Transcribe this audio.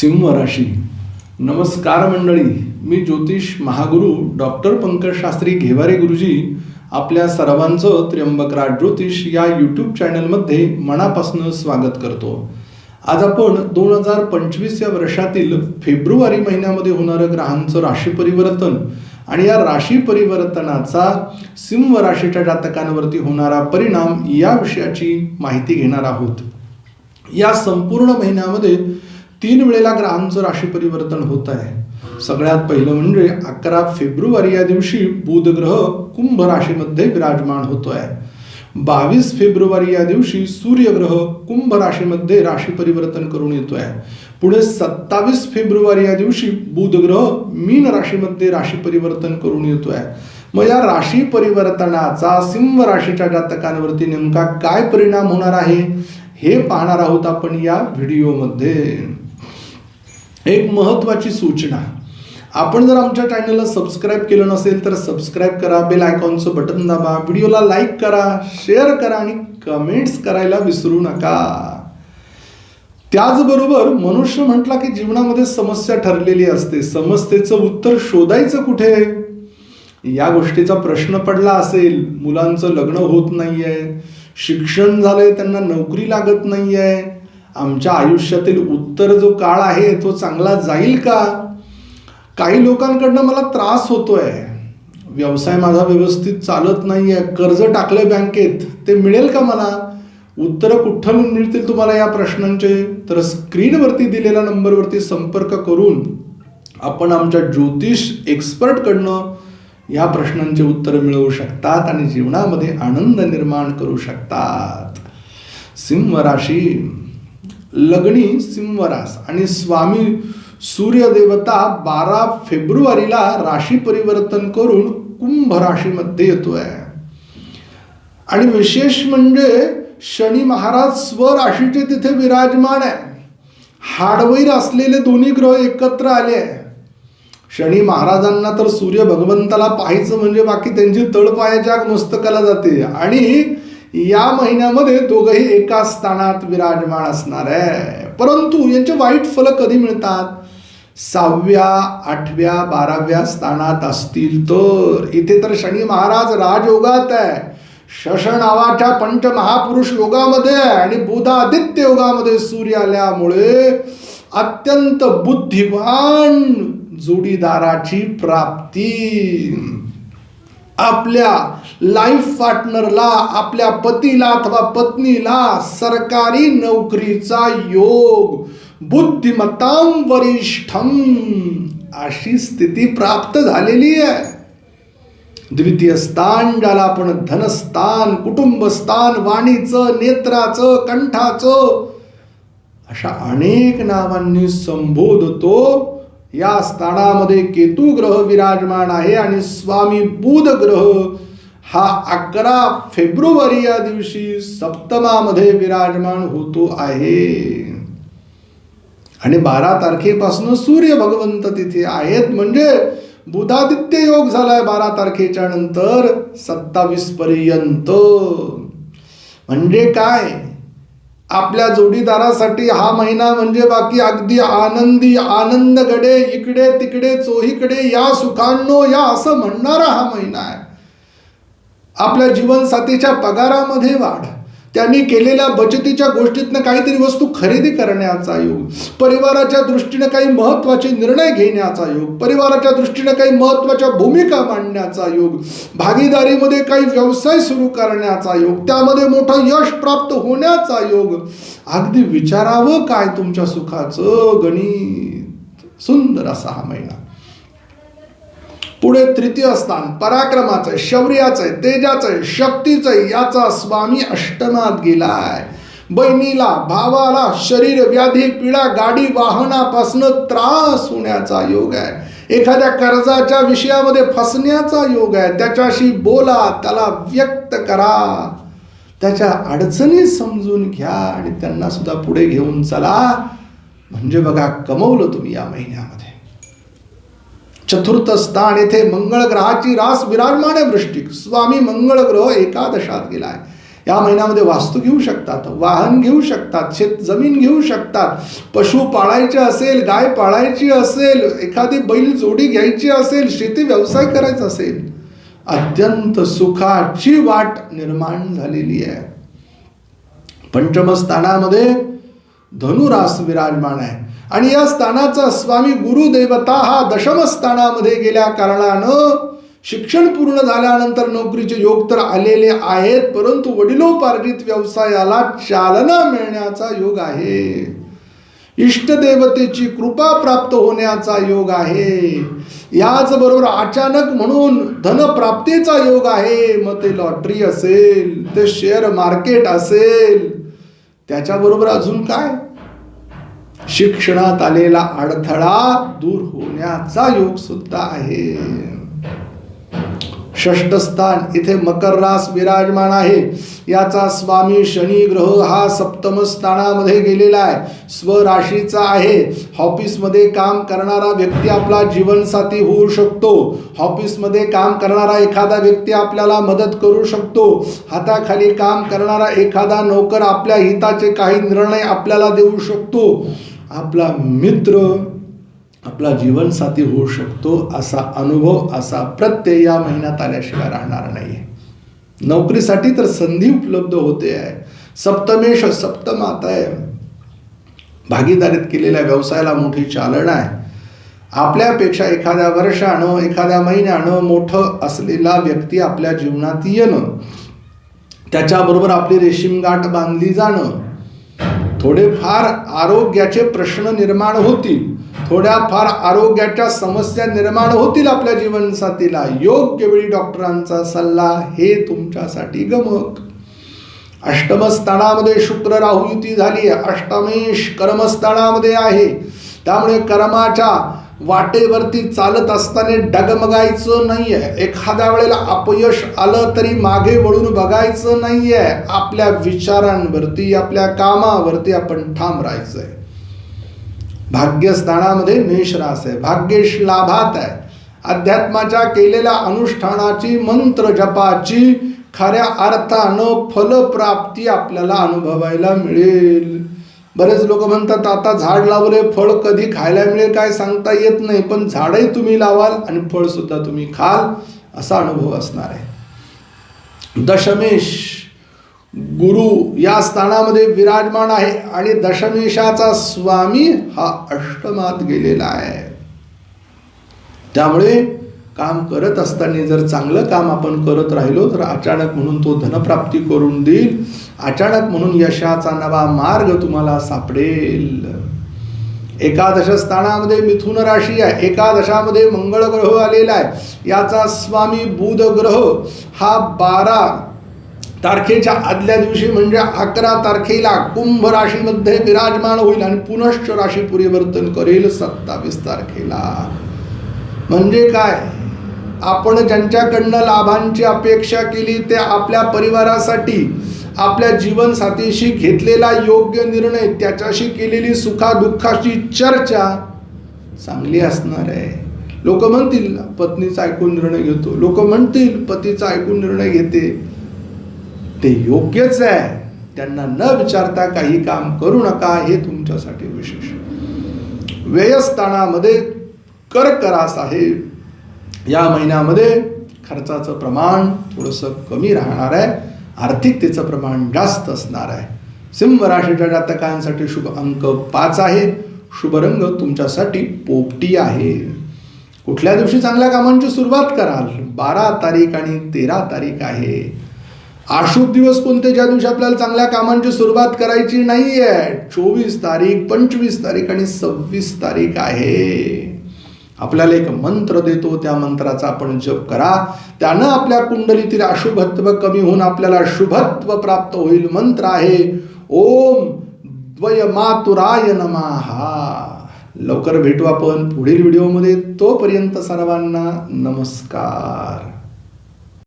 सिंह राशी. नमस्कार मंडळी मी ज्योतिष महागुरु डॉक्टर पंकज शास्त्री घेवारे गुरुजी आपल्या सर्वांचं त्र्यंबकराज ज्योतिष या यूट्यूब चॅनलमध्ये मनापासून स्वागत करतो. आज आपण दोन हजार पंचवीस या वर्षातील फेब्रुवारी महिन्यामध्ये होणारं ग्रहांचं राशी परिवर्तन आणि या राशी परिवर्तनाचा सिंह राशीच्या जातकांवरती होणारा परिणाम या विषयाची माहिती घेणार आहोत. या संपूर्ण महिन्यामध्ये तीन वेळेला ग्रहांचं राशी परिवर्तन होत आहे. सगळ्यात पहिलं म्हणजे अकरा फेब्रुवारी या दिवशी बुध ग्रह कुंभ राशीमध्ये विराजमान होतोय. बावीस फेब्रुवारी या दिवशी सूर्यग्रह कुंभ राशीमध्ये राशी परिवर्तन करून येतोय. पुढे सत्तावीस फेब्रुवारी या दिवशी बुध ग्रह मीन राशीमध्ये राशी परिवर्तन करून येतोय. मग या राशी परिवर्तनाचा सिंह राशीच्या जातकांवरती नेमका काय परिणाम होणार आहे हे पाहणार आहोत आपण या व्हिडिओमध्ये. एक महत्त्वाची सूचना. आपण जर आमच्या चॅनलला सबस्क्राईब केलं नसेल तर सबस्क्राईब करा बेल आयकॉनचं बटन दाबा व्हिडिओला लाईक करा शेअर करा आणि कमेंट्स करायला विसरू नका. त्याचबरोबर मनुष्य म्हटला की जीवनामध्ये समस्या ठरलेली असते. समस्येचं उत्तर शोधायचं कुठे? या गोष्टीचा प्रश्न पडला असेल. मुलांचं लग्न होत नाहीये. शिक्षण झालंय त्यांना नोकरी लागत नाहीये. आमच्या आयुष्यातील उत्तर जो काळ आहे तो चांगला जाईल का? काही लोकांकडनं मला त्रास होतोय. व्यवसाय माझा व्यवस्थित चालत नाही आहे कर्ज टाकलंय बँकेत. ते मिळेल का मला? उत्तरं कुठं मिळतील तुम्हाला या प्रश्नांचे? तर स्क्रीनवरती दिलेल्या नंबरवरती संपर्क करून आपण आमच्या ज्योतिष एक्सपर्टकडनं या प्रश्नांचे उत्तर मिळवू शकतात आणि जीवनामध्ये आनंद निर्माण करू शकतात. सिंह राशी. लग्नी सिंहरास आणि स्वामी सूर्यदेवता बारा फेब्रुवारीला राशी परिवर्तन करून कुंभ राशीमध्ये येतोय. आणि विशेष म्हणजे शनी महाराज स्वराशीचे तिथे विराजमान आहे. हाडवैर असलेले दोन्ही ग्रह एकत्र आले आहे. शनी महाराजांना तर सूर्य भगवंताला पाहायचं म्हणजे बाकी त्यांची तळपायाच्या मस्तकाला जाते. आणि या महिन्यामध्ये दोघंही एका स्थानात विराजमान असणार आहे. परंतु यांचे वाईट फल कधी मिळतात? सहाव्या आठव्या बाराव्या स्थानात असतील तर. इथे तर शनी महाराज राजयोगात आहे. शश नावाच्या पंचमहापुरुष योगामध्ये आहे आणि बुधादित्य योगामध्ये सूर्य आल्यामुळे अत्यंत बुद्धिमान जोडीदाराची प्राप्ती. आपल्या लाईफ पार्टनरला आपल्या पतीला अथवा पत्नीला सरकारी नोकरीचा योग. बुद्धिमत्ताम वरिष्ठम अशी स्थिती प्राप्त झालेली आहे. द्वितीय स्थान ज्याला आपण धनस्थान कुटुंबस्थान वाणीचं नेत्राचं कंठाचं अशा अनेक नावांनी संबोधतो. या स्थानामध्ये केतू ग्रह विराजमान आहे आणि स्वामी बुध ग्रह हा अकरा फेब्रुवारी या दिवशी सप्तमामध्ये विराजमान होतो आहे. आणि बारा तारखेपासून सूर्य भगवंत तिथे आहेत. म्हणजे बुधादित्य योग झालाय बारा तारखेच्या नंतर सत्तावीस पर्यंत. म्हणजे काय? आपल्या जोडीदारासाठी हा महिना म्हणजे बाकी. अगदी आनंदी आनंद गडे इकडे तिकडे चोहीकडे या सुखांनो या असं म्हणणारा हा महिना आहे. आपल्या जीवनसाथीच्या पगारामध्ये वाढ. त्यांनी केलेल्या बचतीच्या गोष्टीतनं काहीतरी वस्तू खरेदी करण्याचा योग परिवाराच्या दृष्टीने काही महत्त्वाचे निर्णय घेण्याचा योग परिवाराच्या दृष्टीने काही महत्त्वाच्या भूमिका मांडण्याचा योग भागीदारीमध्ये काही व्यवसाय सुरू करण्याचा योग त्यामध्ये मोठं यश प्राप्त होण्याचा योग. अगदी विचारावं काय तुमच्या सुखाचं गणित? सुंदर असा हा महिना पुढे तृतीय स्थान पराक्रमाचं आहे शौर्याचं आहे तेजाचं आहे शक्तीचं आहे याचा स्वामी अष्टमात गेलाय. बहिणीला भावाला शरीर व्याधी पिढा गाडी वाहनापासून त्रास होण्याचा योग आहे. एखाद्या कर्जाच्या विषयामध्ये फसण्याचा योग आहे. त्याच्याशी बोला त्याला व्यक्त करा. त्याच्या अडचणी समजून घ्या आणि त्यांना सुद्धा पुढे घेऊन चला. म्हणजे बघा कमवलं तुम्ही या महिन्यामध्ये. चतुर्थ स्थान येथे मंगळ ग्रहाची रास विराजमान आहे वृष्टिक स्वामी मंगळ ग्रह एकादशात आहे या महिन्यामध्ये वास्तू घेऊ शकतात वाहन घेऊ शकतात शेत जमीन घेऊ शकतात. पशु पाळायचे असेल गाय पाळायची असेल एखादी बैल जोडी घ्यायची असेल शेती व्यवसाय करायचा असेल अत्यंत सुखाची वाट निर्माण झालेली आहे. पंचमस्थानामध्ये धनुरास विराजमान आहे. आणि या स्थानाचा स्वामी गुरुदेवता हा दशम स्थानामध्ये गेल्या कारणानं शिक्षण पूर्ण झाल्यानंतर नोकरीचे योग तर आलेले आहेत परंतु वडिलोपार्जित व्यवसायाला चालना मिळण्याचा योग आहे. इष्टदेवतेची कृपा प्राप्त होण्याचा योग आहे. याचबरोबर अचानक म्हणून धनप्राप्तीचा योग आहे. मग ते लॉटरी असेल ते शेअर मार्केट असेल त्याच्याबरोबर अजून काय? शिक्षणात आलेला अडथळा दूर होण्याचा योग सुद्धा आहे. षष्ठ स्थान इथे मकर रास विराजमान आहे. याचा स्वामी शनी ग्रह हा सप्तम स्थानामध्ये गेलेला आहे. स्वराशीचा आहे. ऑफिसमध्ये काम करणारा व्यक्ती आपला जीवनसाथी होऊ शकतो. ऑफिसमध्ये काम करणारा एखादा व्यक्ती आपल्याला मदत करू शकतो. हाताखाली काम करणारा एखादा नोकर आपल्या हिताचे काही निर्णय आपल्याला देऊ शकतो. आपला मित्र आपला जीवनसाथी होऊ शकतो असा अनुभव असा प्रत्यय या महिन्यात आल्याशिवाय राहणार नाही नोकरीसाठी तर संधी उपलब्ध होते आहे. सप्तमेश सप्तमात आहे. भागीदारीत केलेल्या व्यवसायाला मोठी चालना आहे. आपल्यापेक्षा एखाद्या वर्षानं एखाद्या महिन्यानं मोठं असलेला व्यक्ती आपल्या जीवनात येणं त्याच्याबरोबर आपली रेशीम गाठ बांधली जाणं थोडेफार आरोग्याचे प्रश्न निर्माण होतील. थोड्याफार आरोग्याच्या समस्या निर्माण होतील आपल्या जीवनसाथीला. योग्य वेळी डॉक्टरांचा सल्ला हे तुमच्यासाठी गमक. अष्टमस्थानामध्ये शुक्र राहू युती झाली. अष्टमेश कर्मस्थानामध्ये आहे. त्यामुळे कर्माच्या वाटेवरती चालत असताना डगमगायचं नाहीये. एखाद्या वेळेला अपयश आलं तरी मागे वळून बघायचं नाहीये. आपल्या विचारांवरती आपल्या कामावरती आपण ठाम राहायचंय भाग्यस्थानामध्ये मेष रास आहे. भाग्येश लाभात आहे. अध्यात्माच्या केलेल्या अनुष्ठानाची मंत्र जपाची खऱ्या अर्थानं फलप्राप्ती आपल्याला अनुभवायला मिळेल. बरेच लोक म्हणतात आता झाड लावले फळ कधी खायला मिळेल काय सांगता येत नाही पण झाडही तुम्ही लावाल आणि फळ सुद्धा तुम्ही खाल असा अनुभव असणार आहे. दशमेश गुरु या स्थानामध्ये विराजमान आहे आणि दशमेशाचा स्वामी हा अष्टमात गेलेला आहे. त्यामुळे काम करत असताना जर चांगलं काम आपण करत राहिलो तर अचानक म्हणून तो धनप्राप्ती करून देईल. अचानक म्हणून यशाचा नवा मार्ग तुम्हाला सापडेल. एकादश स्थानामध्ये मिथुन राशी आहे. एकादशामध्ये मंगळ ग्रह आलेला आहे. याचा स्वामी बुध ग्रह हा बारा तारखेच्या आदल्या दिवशी म्हणजे अकरा तारखेला कुंभ राशीमध्ये विराजमान होईल आणि पुनश्च राशी परिवर्तन करेल सत्तावीस तारखेला. म्हणजे काय? आपण ज्यांच्याकडनं लाभांची अपेक्षा केली ते आपल्या परिवारासाठी आपल्या जीवनसाथीशी घेतलेला योग्य निर्णय त्याच्याशी केलेली सुखादुःखाची चर्चा चांगली असणार आहे. लोक म्हणतील पत्नीचा ऐकून निर्णय घेतो. लोक म्हणतील पतीचा ऐकून निर्णय घेते. ते योग्यच आहे. त्यांना न विचारता काही काम करू नका हे तुमच्यासाठी विशेष. व्ययस्थानामध्ये कर्करास आहे या महिन्यामध्ये खर्चाचं प्रमाण थोडंसं कमी राहणार आहे. आर्थिकतेचं प्रमाण जास्त असणार आहे. सिंह राशीच्या जातकांसाठी शुभ अंक पाच आहे. शुभ रंग तुमच्यासाठी पोपटी आहे. कुठल्या दिवशी चांगल्या कामांची सुरुवात कराल? बारा तारीख आणि तेरा तारीख आहे. अशुभ दिवस कोणते? ज्या दिवशी आपल्याला चांगल्या कामांची सुरुवात करायची नाही आहे चोवीस तारीख पंचवीस तारीख आणि सव्वीस तारीख आहे. आपल्याला एक मंत्र देतो त्या मंत्राचा आपण जप करा. त्यानं आपल्या कुंडलीतील अशुभत्व कमी होऊन आपल्याला शुभत्व प्राप्त होईल. मंत्र आहे ओम द्वय मातुराय नमहा लवकर भेटू आपण पुढील व्हिडिओमध्ये. तोपर्यंत सर्वांना नमस्कार.